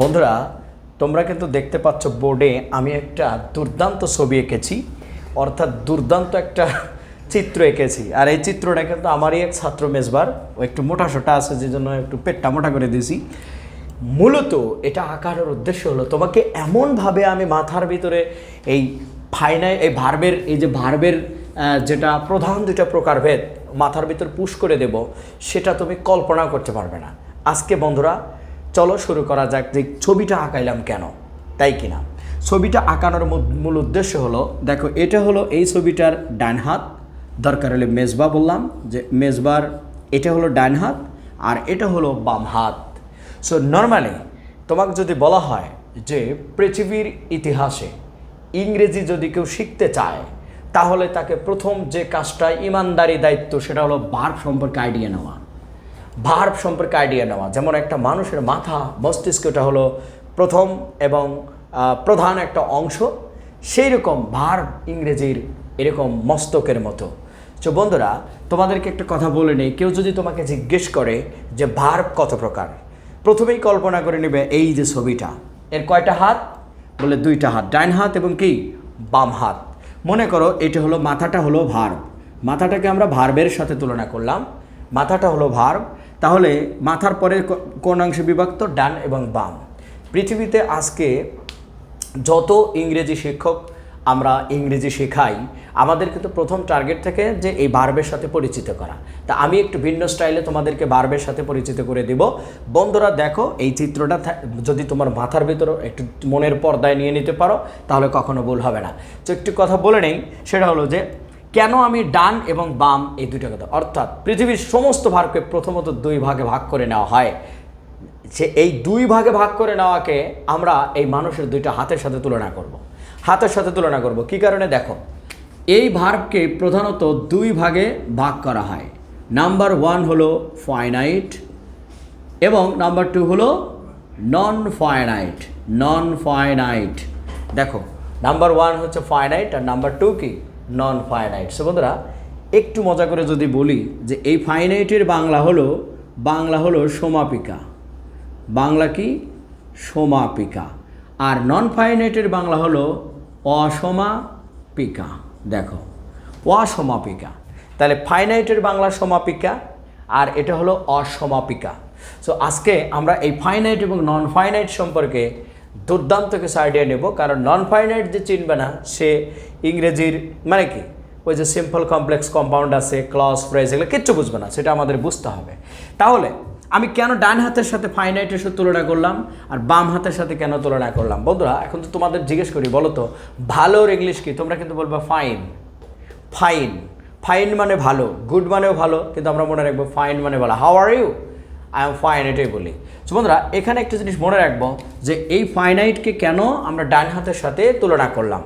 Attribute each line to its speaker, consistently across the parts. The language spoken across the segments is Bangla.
Speaker 1: বন্ধুরা, তোমরা কিন্তু দেখতে পাচ্ছ বোর্ডে আমি একটা দুর্দান্ত ছবি এঁকেছি। অর্থাৎ দুর্দান্ত একটা চিত্র এঁকেছি। আর এই চিত্রটা কিন্তু আমারই এক ছাত্র মেজবার, ও একটু মোটা সোটা আছে যে জন্য একটু পেটটা মোটা করে দিয়েছি। মূলত এটা আঁকানোর উদ্দেশ্য হলো, তোমাকে এমনভাবে আমি মাথার ভিতরে এই ফাইনাই এই ভার্বের, এই যে ভার্বের যেটা প্রধান দুটা প্রকারভেদ মাথার ভিতর পুশ করে দেব, সেটা তুমি কল্পনা করতে পারবে না। আজকে বন্ধুরা চলো শুরু করা যাক যে ছবিটা আঁকাইলাম কেন, তাই কিনা ছবিটা আঁকানোর মূল- উদ্দেশ্য হলো, দেখো, এটা হলো এই ছবিটার ডান হাত, দরকার হলে মেজবা বললাম, যে মেজবার এটা হলো ডান হাত আর এটা হলো বাম হাত। সো নর্মালি তোমাকে যদি বলা হয় যে পৃথিবীর ইতিহাসে ইংরেজি যদি কেউ শিখতে চায়, তাহলে তাকে প্রথম যে কাজটা ইমানদারি দায়িত্ব সেটা হলো ভার্ব সম্পর্কে আইডিয়া নেওয়া। ভার্ব সম্পর্কে আইডিয়া নেওয়া। যেমন একটা মানুষের মাথা মস্তিষ্কটা হলো প্রথম এবং প্রধান একটা অংশ। সেই রকম ভার্ব ইংরেজির এরকম মস্তকের মতো। তো বন্ধুরা, তোমাদেরকে একটা কথা বলে নেই। কেউ যদি তোমাকে জিজ্ঞেস করে যে ভার্ব কত প্রকার, প্রথমেই কল্পনা করে নেবে এই যে ছবিটা। এর কয়টা হাত? বলে দুইটা হাত। ডাইন হাত এবং কি? বাম হাত। মনে করো এটা হলো, মাথাটা হলো ভার্ব মাথাটাকে আমরা ভার্বের সাথে তুলনা করলাম। মাথাটা হলো ভার্ব তাহলে মাথার পরে ক- কোন অংশে বিভক্ত? ডান এবং বাম। পৃথিবীতে আজকে যত ইংরেজি শিক্ষক আমরা ইংরেজি শেখাই আমাদের কিন্তু প্রথম টার্গেট থেকে যে এই বার্বের সাথে পরিচিত করা। তা আমি একটু ভিন্ন স্টাইলে তোমাদেরকে বার্বের সাথে পরিচিত করে দিব। বন্ধুরা, দেখো, এই চিত্রটা যদি তোমার মাথার ভিতরে একটু মনের পর্দায় নিয়ে নিতে পারো, তাহলে কখনো ভুল হবে না। তো একটু কথা বলে নেই, সেটা হলো যে কেন আমি ডান এবং বাম এই দুটো কথা? অর্থাৎ পৃথিবীর সমস্ত ভাগকে প্রথমত দুই ভাগে ভাগ করে নেওয়া হয়। যে এই দুই ভাগে ভাগ করে নেওয়াকে আমরা এই মানুষের দুইটা হাতের সাথে তুলনা করব। হাতের সাথে তুলনা করব। কি কারণে? দেখো, এই ভার্বকে প্রধানত দুই ভাগে ভাগ করা হয়। নাম্বার ওয়ান হলো ফাইনাইট এবং নাম্বার টু হলো নন ফাইনাইট নন ফাইনাইট দেখো, নাম্বার ওয়ান হচ্ছে ফাইনাইট আর নাম্বার টু কি? নন ফাইনাইট সো বন্ধুরা, একটু মজা করে যদি বলি যে এই ফাইনাইটের বাংলা হলো বাংলা হলো সমাপিকা। বাংলা কি? সমাপিকা। আর নন ফাইনাইটের বাংলা হলো অসমাপিকা। দেখো, অসমাপিকা। তাহলে ফাইনাইটের বাংলা সমাপিকা আর এটা হলো অসমাপিকা। সো আজকে আমরা এই ফাইনাইট এবং নন ফাইনাইট সম্পর্কে দুর্দান্ত কিছু আইডিয়া নেব। কারণ নন ফাইনাইট যে চিনবে না, সে ইংরেজির মানে কি? ওই যে সিম্পল কমপ্লেক্স কম্পাউন্ড আছে ক্লস ফ্রেজ এগুলো কিচ্ছু বুঝবে না, সেটা আমাদের বুঝতে হবে। তাহলে আমি কেন ডান হাতের সাথে ফাইনাইটের সাথে তুলনা করলাম আর বাম হাতের সাথে কেন তুলনা করলাম? বন্ধুরা, এখন তো তোমাদের জিজ্ঞেস করি, বলো তো ভালোর ইংলিশ কি? তোমরা কিন্তু বলবে ফাইন ফাইন ফাইন মানে ভালো গুড মানেও ভালো, কিন্তু আমরা মনে রাখব ফাইন মানে ভালো। How are you I am fine এটাই বলি। তো বন্ধুরা, এখানে একটা জিনিস মনে রাখব যে এই ফাইনাইটকে কেন আমরা ডান হাতের সাথে তুলনা করলাম?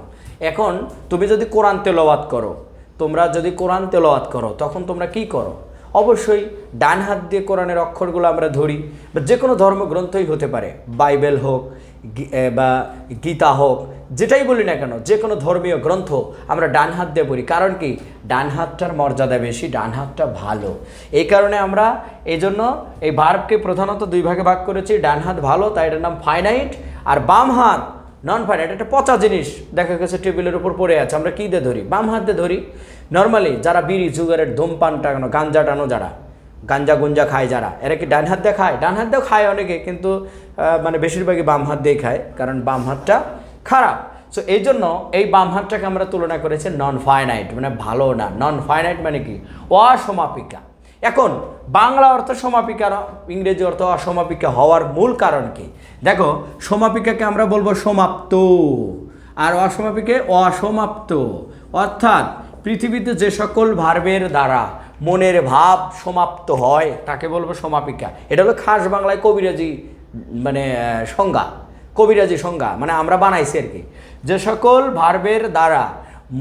Speaker 1: এখন তুমি যদি কোরআন তেলাওয়াত করো, তোমরা যদি কোরআন তেলাওয়াত করো, তখন তোমরা কি করো? অবশ্যই ডান হাত দিয়ে কোরআনের অক্ষরগুলো আমরা ধরি, বা যে কোনো ধর্মগ্রন্থই হতে পারে। বাইবেল হোক বা গীতা হোক যেটাই বলি না কেন, যে কোনো ধর্মীয় গ্রন্থ আমরা ডান হাত দিয়ে পড়ি। কারণ কি? ডান হাতটার মর্যাদা বেশি, ডান হাতটা ভালো। এই কারণে আমরা এই জন্য এই ভার্বকে প্রধানত দুই ভাগে ভাগ করেছি। ডান হাত ভালো, তাই এটার নাম ফাইনাইট। আর বাম হাত নন ফাইনাইট একটা পচা জিনিস। দেখা গেছে টেবিলের উপর পড়ে আছে, আমরা কী দিয়ে ধরি? বাম হাত দিয়ে ধরি। নর্মালি যারা বিড়ি সুগারের ধূমপান টানো গাঞ্জা টানো যারা, গাঞ্জা গুঞ্জা খায় যারা, এরা কি ডান হাত দিয়ে খায়? ডান হাত দিয়েও খায় অনেকে, কিন্তু মানে বেশিরভাগই বাম হাত দিয়ে খায়। কারণ বাম হাতটা খারাপ। সো এই জন্য এই বাম হাতটাকে আমরা তুলনা করেছি নন ফাইনাইট মানে ভালো না। নন ফাইনাইট মানে কি? অসমাপিকা। এখন, বাংলা অর্থ সমাপিকার ইংরেজি অর্থ অসমাপিকা হওয়ার মূল কারণ কি? দেখো, সমাপিকাকে আমরা বলব সমাপ্ত আর অসমাপিকে অসমাপ্ত। অর্থাৎ, পৃথিবীতে যে সকল ভার্বের দ্বারা মনের ভাব সমাপ্ত হয়, তাকে বলব সমাপিকা। এটা হলো খাস বাংলায় কবিরাজি মানে সংজ্ঞা। কবিরাজি সংজ্ঞা মানে আমরা বানাইছি আর কি। যে সকল ভার্বের দ্বারা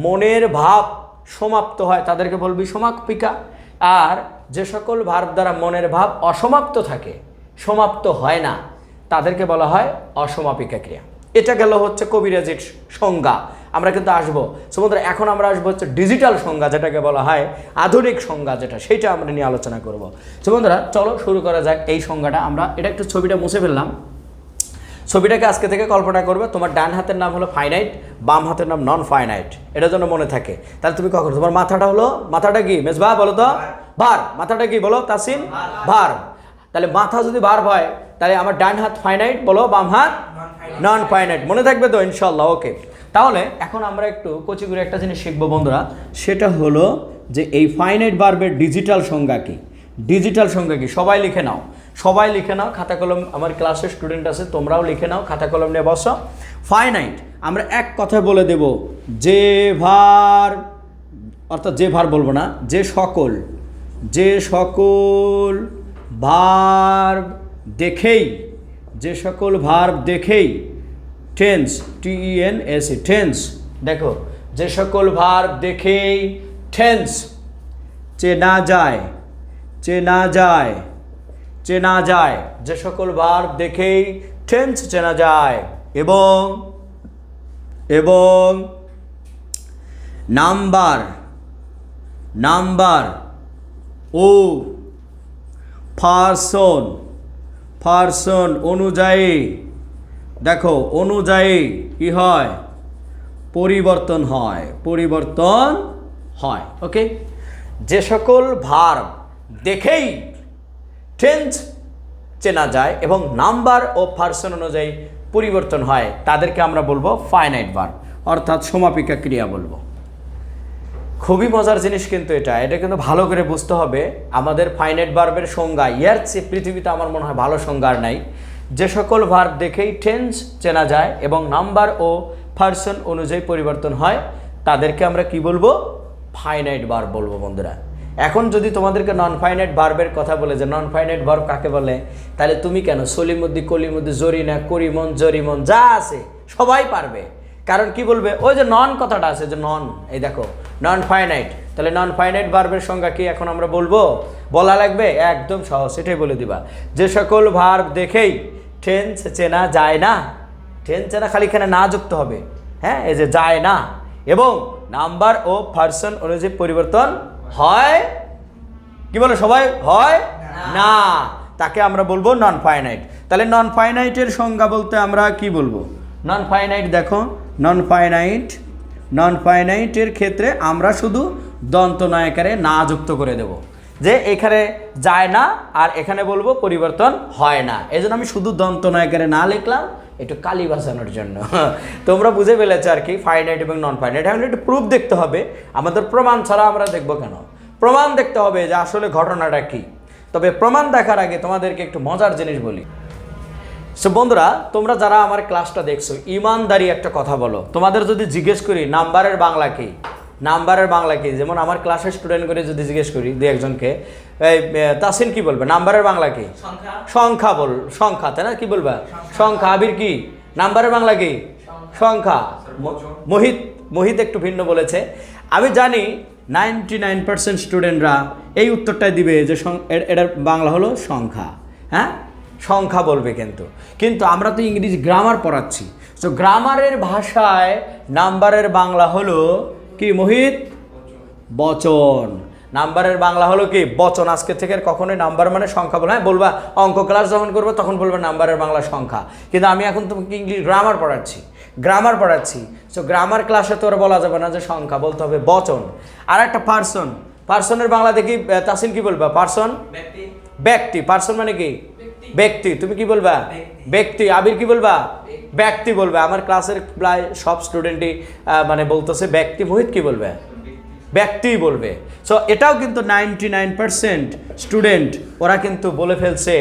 Speaker 1: মনের ভাব সমাপ্ত হয়, তাদেরকে বলবি সমাপিকা। আর যে সকল ভার্ব দ্বারা মনের ভাব অসমাপ্ত থাকে, সমাপ্ত হয় না, তাদেরকে বলা হয় অসমাপিকা ক্রিয়া। এটা গেল হচ্ছে কবিরাজির সংজ্ঞা। আমরা কিন্তু আসব। সমুদ্র এখন আমরা আসব হচ্ছে ডিজিটাল সংজ্ঞা, যেটাকে বলা হয় আধুনিক সংজ্ঞা, যেটা সেইটা আমরা নিয়ে আলোচনা করব। বন্ধুরা, চলো শুরু করা যাক। এই সংজ্ঞাটা আমরা, এটা একটু ছবিটা মুছে ফেললাম। ছবিটাকে আজকে থেকে কল্পনা করবে তোমার ডান হাতের নাম হলো ফাইনাইট বাম হাতের নাম নন ফাইনাইট এটা যেন মনে থাকে। তাহলে তুমি কখন? তোমার মাথাটা হলো মাথাটা কি? মেজবা বলো তো? ভার। মাথাটা কি বলো তাসিন? ভার। তাহলে মাথা যদি ভার হয় তাহলে আমার ডান হাত ফাইনাইট বলো বাম হাত নন ফাইনাইট মনে থাকবে তো? ইনশাল্লাহ ওকে তাহলে এখন আমরা একটু কচি করে একটা জিনিস শিখব বন্ধুরা। সেটা হলো যে এই ফাইনাইট বার্বের ডিজিটাল সংজ্ঞা কি? ডিজিটাল সংজ্ঞা কি? সবাই লিখে নাও। সবাই লিখে নাও, খাতা কলম, আমার ক্লাসের স্টুডেন্ট আছে, তোমরাও লিখে নাও, খাতা কলম নিয়ে বসো। ফাইনাইট আমরা এক কথায় বলে দেব, যে ভার, অর্থাৎ যে ভার বলব না, যে সকল যে সকল ভার দেখেই, যে সকল ভার দেখেই tense TN S E tense দেখো, যে সকল ভার দেখেই টেন্স চেনা যায় চেনা যায়। চেনা যায়। যে সকল ভার দেখেই টেন্স চেনা যায়। এবং এবং নাম্বার নাম্বার, ও, পার্সন পার্সন অনুযায়ী, দেখো, অনুযায়ী কি হয়? পরিবর্তন হয় পরিবর্তন হয় ওকে যে সকল ভার দেখেই টেন্স চেনা যায় এবং নাম্বার ও পার্সন অনুযায়ী পরিবর্তন হয়। তাদেরকে আমরা বলব ফাইনাইট বার অর্থাৎ সমাপিকা ক্রিয়া বলব। খুবই মজার জিনিস কিন্তু এটা। এটা কিন্তু ভালো করে বুঝতে হবে। আমাদের ফাইনাইট বার্বের সংজ্ঞা ইয়ার চেয়ে পৃথিবীতে আমার মনে হয় ভালো সংজ্ঞা নাই। যে সকল ভার্ব দেখেই টেন্স চেনা যায় এবং নাম্বার ও পার্সন অনুযায়ী পরিবর্তন হয়, তাদেরকে আমরা কি বলব? ফাইনাইট বার্ব বলব বন্ধুরা। এখন যদি তোমাদেরকে নন ফাইনাইট বার্বের কথা বলে যে নন ফাইনাইট বার্ব কাকে বলে, তাহলে তুমি কেন? সলিমুদ্দি, কলিমুদ্দি, জরিনা, করিমন, জরিমন, যা আছে, সবাই পারবে। কারণ কি বলবে? ওই যে নন কথাটা আছে, যে নন এই দেখো নন ফাইনাইট তাহলে নন ফাইনাইট বার্বের সংজ্ঞা কি এখন আমরা বলব? বলা লাগবে? একদম সহজ সেটাই বলে দিবা। যে সকল ভার্ব দেখেই টেন্স চেনা যায় না। টেন্স চেনা খালি এখানে না যুক্ত হবে। হ্যাঁ এই যে যায় না। এবং নাম্বার ও পার্সন অনুযায়ী পরিবর্তন হয়? কি বলে সবাই? হয়? না। তাকে আমরা বলব নন ফাইনাইট তাহলে নন ফাইনাইটের সংজ্ঞা বলতে আমরা কি বলব? নন ফাইনাইট দেখো। নন ফাইনাইট নন ফাইনাইটের ক্ষেত্রে আমরা শুধু দন্ত নায়কারে না যুক্ত করে দেব। যে এখানে যায় না আর এখানে বলব পরিবর্তন হয় না। এই আমি শুধু দন্ত নায়কারে না লিখলাম, একটু কালি বাঁচানোর জন্য। তোমরা বুঝে ফেলেছো আর কি ফাইনাইট এবং নন ফাইনাইট এখন একটু প্রুফ দেখতে হবে, আমাদের প্রমাণ ছাড়া আমরা দেখব কেন? প্রমাণ দেখতে হবে যে আসলে ঘটনাটা কি। তবে প্রমাণ দেখার আগে তোমাদেরকে একটু মজার জিনিস বলি। সো বন্ধুরা, তোমরা যারা আমার ক্লাসটা দেখছ, ইমানদারি একটা কথা বলো। তোমাদের যদি জিজ্ঞেস করি, নাম্বারের বাংলা কি? নাম্বারের বাংলা কি? যেমন আমার ক্লাসের স্টুডেন্ট করে যদি জিজ্ঞেস করি দু একজনকে এই তাসিন কি বলবে? নাম্বারের বাংলা কি? সংখ্যা। বল সংখ্যা তাই না? কি বলবা? সংখ্যা। আবির কি? নাম্বারের বাংলা কি? সংখ্যা। মোহিত মোহিত একটু ভিন্ন বলেছে। আমি জানি নাইনটি নাইন পার্সেন্ট স্টুডেন্টরা এই উত্তরটাই দিবে যে সং- এটার বাংলা হলো সংখ্যা হ্যাঁ? সংখ্যা বলবে কিন্তু। কিন্তু আমরা তো ইংরেজি গ্রামার পড়াচ্ছি। তো গ্রামারের ভাষায় নাম্বারের বাংলা হলো কি মোহিত? বচন। নাম্বারের বাংলা হলো কি? বচন। আজকে থেকে কখনোই নাম্বার মানে সংখ্যা বলে। হ্যাঁ বলবা অঙ্ক ক্লাস যখন করব তখন বলবে নাম্বারের বাংলা সংখ্যা। কিন্তু আমি এখন তোমাকে ইংলিশ গ্রামার পড়াচ্ছি। গ্রামার পড়াচ্ছি। সো গ্রামার ক্লাসে তো আর বলা যাবে না যে সংখ্যা বলতে হবে বচন। আর একটা পার্সন পার্সনের বাংলা দেখি তাসিন কি বলবা? পার্সন ব্যক্তি। পার্সন মানে কি? ব্যক্তি। তুমি কি বলবা? ব্যক্তি। আবির কি বলবা? ব্যক্তি বলবে। আমার ক্লাসের প্রায় সব স্টুডেন্টই মানে বলতেছে ব্যক্তি মোহিত কি বলবে? ব্যক্তি বলবে। সো এটাও কিন্তু নাইনটি নাইন পার্সেন্ট স্টুডেন্ট ওরা কিন্তু বলে ফেলছে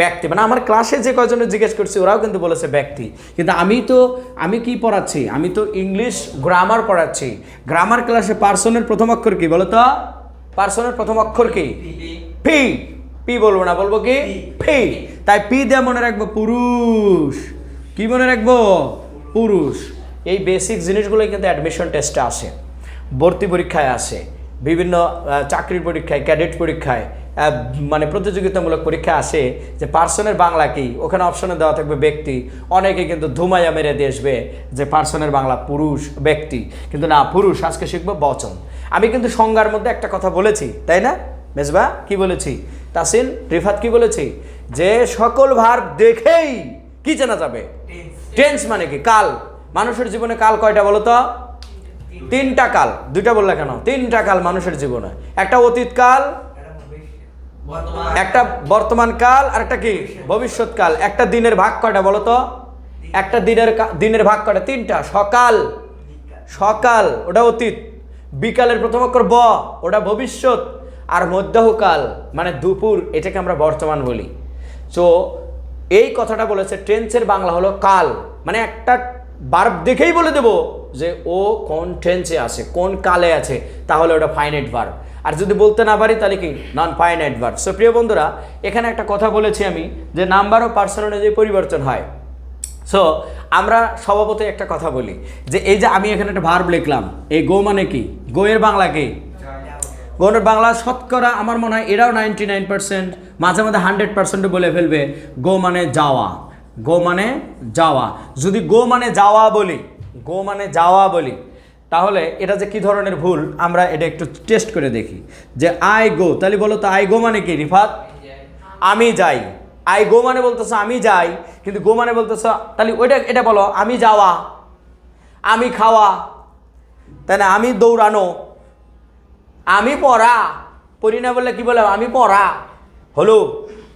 Speaker 1: ব্যক্তি। মানে আমার ক্লাসে যে কয়জনে জিজ্ঞেস করছি ওরাও কিন্তু বলেছে ব্যক্তি। কিন্তু আমি তো আমি কি পড়াচ্ছি? আমি তো ইংলিশ গ্রামার পড়াচ্ছি। গ্রামার ক্লাসে পার্সনের প্রথম অক্ষর কি বলো তো? পার্সনের প্রথম অক্ষর কি? পি পি বলব না বলব কি? পি তাই পি দিয়ে মনে রাখব পুরুষ। কি মনে রাখব? পুরুষ। এই বেসিক জিনিসগুলোই কিন্তু অ্যাডমিশন টেস্টে আসে ভর্তি পরীক্ষায় আসে বিভিন্ন চাকরির পরীক্ষায় ক্যাডেট পরীক্ষায় মানে প্রতিযোগিতামূলক পরীক্ষা আসে যে পার্সনের বাংলা কি? ওখানে অপশনে দেওয়া থাকবে ব্যক্তি। অনেকে কিন্তু ধুমাইয়া মেরে আসবে যে পার্সনের বাংলা পুরুষ, ব্যক্তি। কিন্তু না, পুরুষ, আজকে শিখব বচন। আমি কিন্তু সংজ্ঞার মধ্যে একটা কথা বলেছি, তাই না? মেজবা, কি বলেছি? তাসিন রিফাত কি বলেছি? যে সকল ভার দেখেই কি চেনা যাবে? টেন্স মানে কি? কাল। মানুষের জীবনে কাল কয়টা বলো তো? তিনটা। কাল। দুইটা বললে কেন? তিনটা কাল মানুষের জীবনে। একটা অতীত কাল একটা বর্তমান। কাল আর একটা কি? ভবিষ্যৎ। কাল। একটা দিনের ভাগ কয়টা বলো তো? একটা দিনের দিনের ভাগ কয়টা? তিনটা। সকাল। সকাল ওটা অতীত। বিকালের প্রথম অক্ষর ব ওটা ভবিষ্যৎ। আর মধ্যাহকাল মানে দুপুর এটাকে আমরা বর্তমান বলি। তো এই কথাটা বলেছে টেন্সের বাংলা হলো কাল। মানে একটা বার্ব দেখেই বলে দেব যে, ও কোন টেন্সে আছে, কোন কালে আছে, তাহলে ওটা ফাইনাইট ভার্ব আর যদি বলতে না পারি, তাহলে কি? নন ফাইনাইট ভার্ব সো প্রিয় বন্ধুরা, এখানে একটা কথা বলেছি আমি, যে নাম্বার ও পার্সন অনুযায়ী পরিবর্তন হয়। সো আমরা স্বভাবতই একটা কথা বলি, যে এই যে আমি এখানে একটা ভার্ব লিখলাম, এই গো মানে কি? গো এর বাংলা কি? গণের বাংলা শতকরা আমার মনে হয় এরাও নাইনটি নাইন পার্সেন্ট, মাঝে মাঝে হান্ড্রেড পার্সেন্টও বলে ফেলবে, গো মানে যাওয়া। গো মানে যাওয়া। যদি গো মানে যাওয়া বলি, গো মানে যাওয়া বলি, তাহলে এটা যে কি ধরনের ভুল, আমরা এটা একটু টেস্ট করে দেখি। যে আই গো তাহলে বলো তো, আই গো মানে কি, রিফাত? আমি যাই। আই গো মানে বলতেছো, আমি যাই। কিন্তু গো মানে বলতেছো, তাহলে ওইটা, এটা বলো, আমি যাওয়া। আমি খাওয়া। তাই না, আমি দৌড়ানো। আমি পড়া। পড়ি না বললে কি বলে? আমি পড়া। হলো,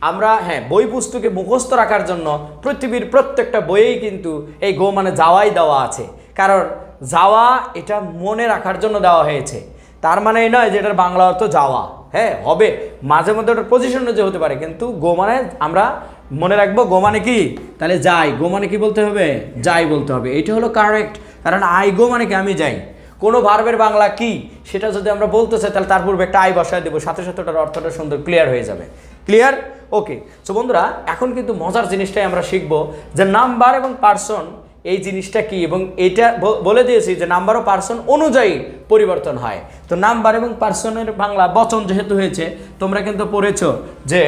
Speaker 1: আমরা হ্যাঁ বই পুস্তকে মুখস্থ রাখার জন্য পৃথিবীর প্রত্যেকটা বইয়েই কিন্তু এই গো মানে যাওয়াই দেওয়া আছে। কারণ যাওয়া এটা মনে রাখার জন্য দেওয়া হয়েছে। তার মানে এই নয় যে এটার বাংলা অর্থ যাওয়া। হ্যাঁ হবে। মাঝে মধ্যে ওটার পজিশন যে হতে পারে। কিন্তু গো মানে আমরা মনে রাখব, গো মানে কি? তাহলে যাই। গো মানে কি বলতে হবে? যাই বলতে হবে। এটা হলো কারেক্ট কারণ আই গো মানে কি? আমি যাই। কোনো ভার্বের বাংলা কি সেটা যদি আমরা বলতে চাই, তাহলে তার পূর্বে একটা আই বসায় দেবো। সাথে সাথে ওটার অর্থটা সুন্দর ক্লিয়ার হয়ে যাবে। ক্লিয়ার ওকে সো বন্ধুরা, এখন কিন্তু মজার জিনিসটাই আমরা শিখব যে নাম্বার এবং পার্সন এই জিনিসটা কি এবং এটা বলে দিয়েছি যে নাম্বার ও পার্সন অনুযায়ী পরিবর্তন হয়। তো নাম্বার এবং পার্সনের বাংলা বচন যেহেতু হয়েছে, তোমরা কিন্তু পড়েছো যে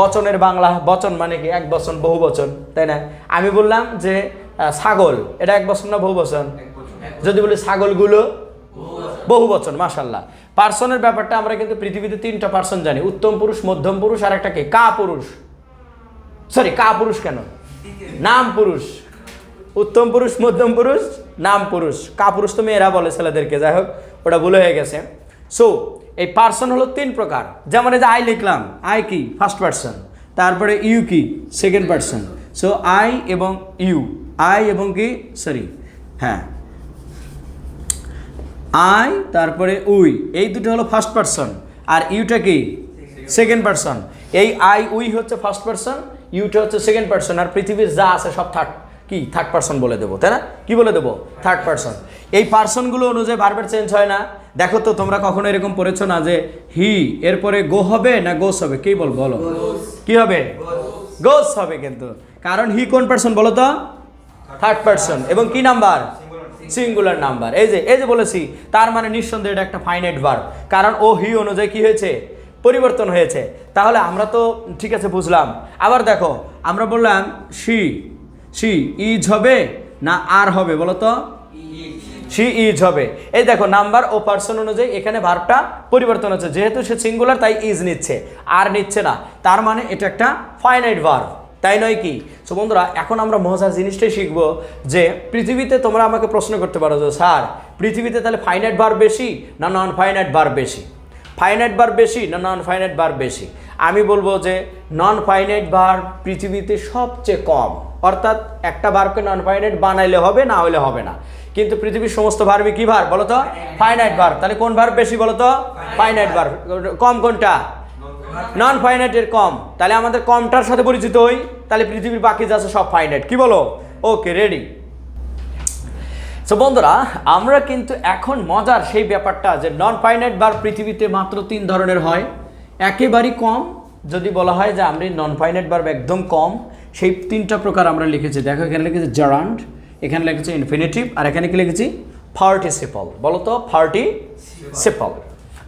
Speaker 1: বচনের বাংলা, বচন মানে কি? এক বচন বহু বচন তাই না? আমি বললাম যে ছাগল, এটা এক বচন না বহু বচন যদি বলি ছাগলগুলো, বহু বচন মাশাল্লাহ পার্সনের ব্যাপারটা আমরা কিন্তু পৃথিবীতে তিনটা পার্সন জানি, উত্তম পুরুষ, মধ্যম পুরুষ আর একটা কে? কা পুরুষ। সরি কা পুরুষ কেন? নাম পুরুষ। উত্তম পুরুষ, মধ্যম পুরুষ, নাম পুরুষ। কা পুরুষ তো মেয়েরা বলে ছেলেদেরকে, যাই হোক, ওটা ভুলে হয়ে গেছে। সো এই পার্সন হলো তিন প্রকার। যেমন এই যে আই লিখলাম, আই কি? ফার্স্ট পার্সন তারপরে ইউ কি? সেকেন্ড পার্সন সো আই এবং ইউ। আই এবং কি? সরি হ্যাঁ। আই, তারপরে উই। এই দুটো হলো ফার্স্ট পার্সন আর ইউটা কি? সেকেন্ড পার্সন এই আই, উই হচ্ছে ফার্স্ট পার্সন ইউটা হচ্ছে সেকেন্ড পার্সন আর পৃথিবীর যা আছে সব থার্ড কি? থার্ড পার্সন বলে দেবো, তাই না? কি বলে দেবো? থার্ড পার্সন এই পার্সনগুলো অনুযায়ী বারবার চেঞ্জ হয় না। দেখো তো, তোমরা কখনো এরকম পড়েছো না যে হি এরপরে গো হবে না গোস হবে? কি বল বলো? কি হবে? গোস হবে কিন্তু। কারণ হি কোন পার্সন বলো তো? থার্ড পার্সন এবং কি নাম্বার সিঙ্গুলার নাম্বার এই যে এই যে বলেছি, তার মানে নিঃসন্দেহে এটা একটা ফাইনাইট ভার্ব কারণ ও হি অনুযায়ী কী হয়েছে? পরিবর্তন হয়েছে। তাহলে আমরা তো, ঠিক আছে, বুঝলাম। আবার দেখো, আমরা বললাম সি সি ইজ হবে না আর হবে, বলো তো? সি ইজ হবে। এই দেখো নাম্বার ও পার্সন অনুযায়ী এখানে ভার্বটা পরিবর্তন হচ্ছে। যেহেতু সে সিঙ্গুলার তাই ইজ নিচ্ছে। আর নিচ্ছে না। তার মানে এটা একটা ফাইনাইট ভার্ব তাই নয় কি? সো বন্ধুরা, এখন আমরা মজার জিনিসটাই শিখব যে পৃথিবীতে তোমরা আমাকে প্রশ্ন করতে পারো যে, স্যার, পৃথিবীতে তাহলে ফাইনাইট বার বেশি না নন ফাইনাইট বার বেশি? ফাইনাইট বার বেশি না নন ফাইনাইট বার বেশি? আমি বলব যে নন ফাইনাইট বার পৃথিবীতে সবচেয়ে কম। অর্থাৎ একটা বারকে নন ফাইনাইট বানাইলে হবে, না হলে হবে না। কিন্তু পৃথিবীর সমস্ত ভার্বই কি ভার বলো তো? ফাইনাইট বার তাহলে কোন ভার বেশি বলো তো? ফাইনাইট বার কম কোনটা? নন ফাইনাইটের কম। তাহলে আমাদের কমটার সাথে পরিচিত হই, তাহলে পৃথিবীর বাকি যা আছে সব ফাইনাইট কি বলো? ওকে রেডি সো বন্ধুরা, আমরা কিন্তু এখন মজার সেই ব্যাপারটা যে নন ফাইনাইট বার পৃথিবীতে মাত্র তিন ধরনের হয়। একেবারেই কম, যদি বলা হয় যে আমরা নন ফাইনাইট বার একদম কম, সেই তিনটা প্রকার আমরা লিখেছি। দেখো, এখানে লিখেছি জারান্ড এখানে লিখেছি ইনফিনিটিভ আর এখানে কি লিখেছি? ফার্টিসিপল বলো তো ফার্টিসিপল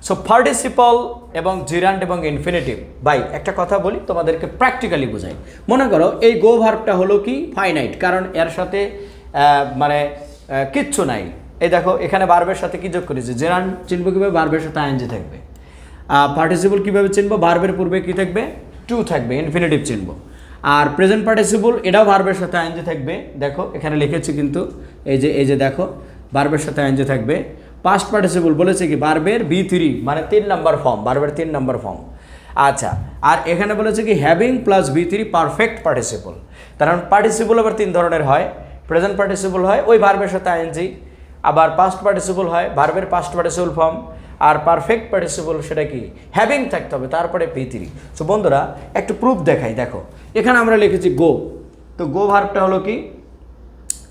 Speaker 1: সো ফার্টিসিপল এবং জিরান্ড এবং ইনফিনিটিভ ভাই, একটা কথা বলি, তোমাদেরকে প্র্যাকটিক্যালি বোঝাই। মনে করো, এই গো ভার্বটা হলো কি? ফাইনাইট কারণ এর সাথে মানে কিচ্ছু নাই। এই দেখো, এখানে বার্বের সাথে কি যোগ করেছি? জেরান চিনব কীভাবে? বার্বের সাথে আইনজি থাকবে। পার্টিসিপল কীভাবে চিনবো? বার্বের পূর্বে কি থাকবে? টু থাকবে ইনফিনিটিভ চিনব। আর প্রেজেন্ট পার্টিসিপল এটাও বার্বের সাথে আইনজি থাকবে। দেখো, এখানে লিখেছি কিন্তু, এই যে এই যে দেখো বার্বের সাথে আইনজি থাকবে। পাস্ট পার্টিসিপল বলেছে কি? ভার্বের বি থ্রি মানে তিন নম্বর ফর্ম ভার্বের তিন নাম্বার ফর্ম আচ্ছা আর এখানে বলেছে কি? Having plus V three perfect participle কারণ পার্টিসিপল আবার তিন ধরনের হয়। প্রেজেন্ট পার্টিসিপল হয়, ওই ভার্বের সাথে আইএনজি আবার পাস্ট পার্টিসিপল হয় ভার্বের পাস্ট পার্টিসিপল ফর্ম আর পারফেক্ট পার্টিসিপল সেটা কি? হ্যাভিং থাকতে হবে, তারপরে পি থ্রি সো বন্ধুরা, একটু প্রুফ দেখাই, দেখো। এখানে আমরা লিখেছি গো তো গো ভার্বটা হলো কি?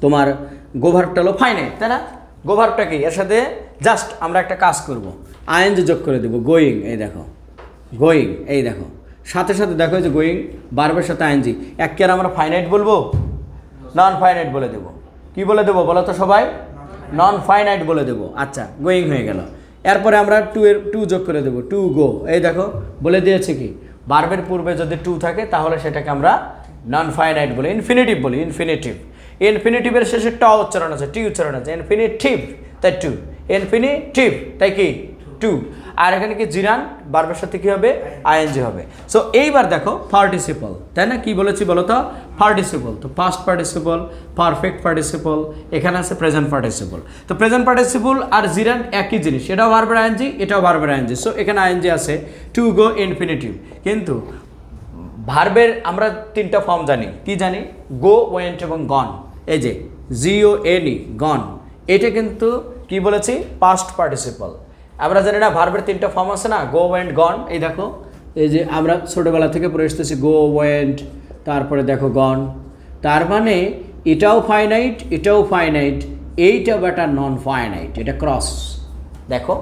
Speaker 1: তোমার গো গোভারটা হলো ফাইনাইট তাই না? গোভারটা কি? এর সাথে জাস্ট আমরা একটা কাজ করব। আইএনজি যোগ করে দেবো গোয়িং এই দেখো। গোয়িং এই দেখো। সাথে সাথে দেখো যে গোয়িং বারবার সাথে আইএনজি এক কেয়ার আমরা ফাইনাইট বলব? নন ফাইনাইট বলে দেবো। কি বলে দেবো বলো তো সবাই? নন ফাইনাইট বলে দেবো। আচ্ছা গোয়িং হয়ে গেল। এরপরে আমরা টু এর টু যোগ করে দেবো। টু গো এই দেখো, বলে দিয়েছে কি? বার্বের পূর্বে যদি টু থাকে, তাহলে সেটাকে আমরা নন ফাইনাইট বলি ইনফিনিটিভ বলি ইনফিনিটিভ ইনফিনিটিভের শেষে ট উচ্চারণ আছে টি উচ্চারণ আছে। ইনফিনিটিভ তাই টু ইনফিনিটিভ তাই কি? টু আর এখানে কি? জিরান বারবার সাথে কি হবে? আইএনজি হবে। সো এইবার দেখো পার্টিসিপল তাই না? কি বলেছি বলো তো? পার্টিসিপল তো পাস্ট পার্টিসিপল পারফেক্ট পার্টিসিপল এখানে আছে প্রেজেন্ট পার্টিসিপল তো প্রেজেন্ট পার্টিসিপল আর জিরান একই জিনিস। এটাও বারবার আইএনজি এটাও বারবার আইএনজি সো এখানে আইএনজি আছে। টু গো ইনফিনিটিভ কিন্তু ভার্বের আমরা তিনটা ফর্ম জানি। কি জানি? গো ওয়েন্ট এবং গন এই যে জিও এনি গন এটা কিন্তু কি বলেছি? পাস্ট পার্টিসিপল আমরা জানি না ভার্বের তিনটা ফর্ম আছে না? গো ওয়েন্ট গন এই দেখো, এই যে আমরা ছোটোবেলা থেকে পড়ে এসতেছি গো ওয়েন্ট তারপরে দেখো গন তার মানে এটাও ফাইনাইট এটাও ফাইনাইট এইটা বেটা নন ফাইনাইট এটা ক্রস দেখো,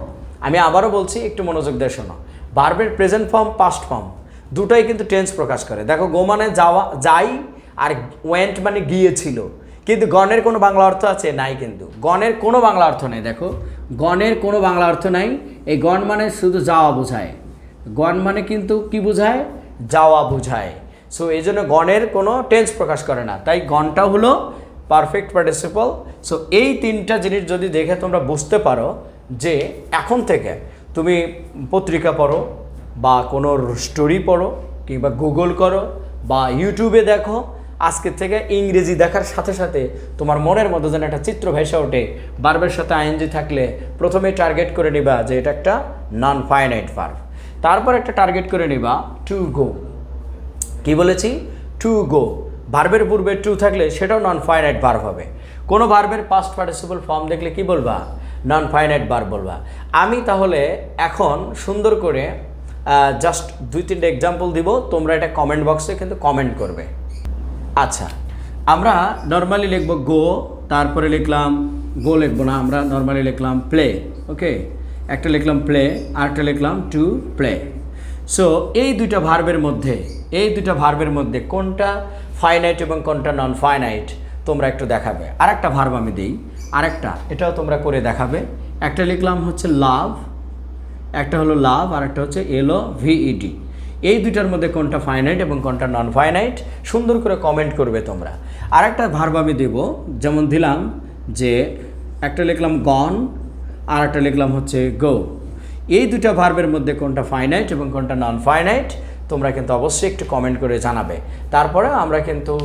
Speaker 1: আমি আবারও বলছি, একটু মনোযোগ দিয়ে শোনো। ভার্বের প্রেজেন্ট ফর্ম পাস্ট ফর্ম দুটোই কিন্তু টেন্স প্রকাশ করে। দেখো গো মানে যাওয়া, যাই, আর ওয়েন্ট মানে গিয়েছিল। কিন্তু গণের কোনো বাংলা অর্থ আছে? নাই কিন্তু। গণের কোনো বাংলা অর্থ নেই, দেখো। গণের কোনো বাংলা অর্থ নাই। এই গণ মানে শুধু যাওয়া বোঝায়। গণ মানে কিন্তু কি বোঝায়? যাওয়া বোঝায়। সো এই জন্য গণের কোনো টেন্স প্রকাশ করে না। তাই গণটা হলো পারফেক্ট পার্টিসিপল সো এই তিনটা জিনিস যদি দেখে তোমরা বুঝতে পারো যে এখন থেকে তুমি পত্রিকা পড়ো বা কোনো স্টোরি পড়ো কিংবা গুগল করো বা ইউটিউবে দেখো আজকের থেকে ইংরেজি দেখার সাথে সাথে তোমার মনের মধ্যে যেন একটা চিত্র ভেসে ওঠে। বারবার সাথে আইএনজি থাকলে প্রথমে টার্গেট করে নিবা যে এটা একটা নন ফাইনাইট ভার্ভ তারপর একটা টার্গেট করে নিবা টু গো কি বলেছি? টু গো ভার্বের পূর্বে টু থাকলে সেটাও নন ফাইনাইট ভার্ব হবে। কোনো ভার্বের পাস্ট পার্টিসিপল ফর্ম দেখলে কি বলবা? নন ফাইনাইট ভার্ব বলবা। আমি তাহলে এখন সুন্দর করে জাস্ট দুই তিনটে এক্সাম্পল দিব। তোমরা এটা কমেন্ট বক্সে কিন্তু কমেন্ট করবে। আচ্ছা আমরা নর্মালি লিখব গো তারপরে লিখলাম গো লিখব না, আমরা নর্মালি লিখলাম প্লে ওকে একটা লিখলাম প্লে আরেকটা লিখলাম টু প্লে সো এই দুইটা ভার্বের মধ্যে, এই দুইটা ভার্বের মধ্যে কোনটা ফাইনাইট এবং কোনটা নন ফাইনাইট তোমরা একটু দেখাবে। আরেকটা ভার্ব আমি দিই, আরেকটা, এটাও তোমরা করে দেখাবে। একটা লিখলাম হচ্ছে লাভ একটা হলো লাভ আর একটা হচ্ছে এলো ভিইডি এই দুইটার মধ্যে কোনটা ফাইনাইট এবং কোনটা নন ফাইনাইট সুন্দর করে কমেন্ট করবে তোমরা। আর একটা ভার্ব আমি দেব, যেমন দিলাম যে একটা লিখলাম গন আর একটা লিখলাম হচ্ছে গো এই দুটা ভার্বের মধ্যে কোনটা ফাইনাইট এবং কোনটা নন ফাইনাইট তোমরা কিন্তু অবশ্যই একটু কমেন্ট করে জানাবে। তারপরে আমরা কিন্তু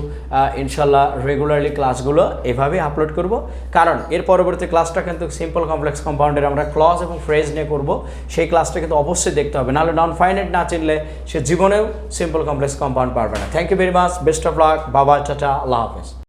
Speaker 1: ইনশাল্লাহ রেগুলারলি ক্লাসগুলো এভাবেই আপলোড করব। কারণ এর পরবর্তী ক্লাসটা কিন্তু সিম্পল কমপ্লেক্স কম্পাউন্ডের আমরা ক্লজ এবং ফ্রেজ নিয়ে করব। সেই ক্লাসটা কিন্তু অবশ্যই দেখতে হবে। নাহলে নন ফাইনাইট না চিনলে সে জীবনেও সিম্পল কমপ্লেক্স কম্পাউন্ড পারবে না। Thank you very much best of luck বাবা চাচা আল্লাহ হাফেজ।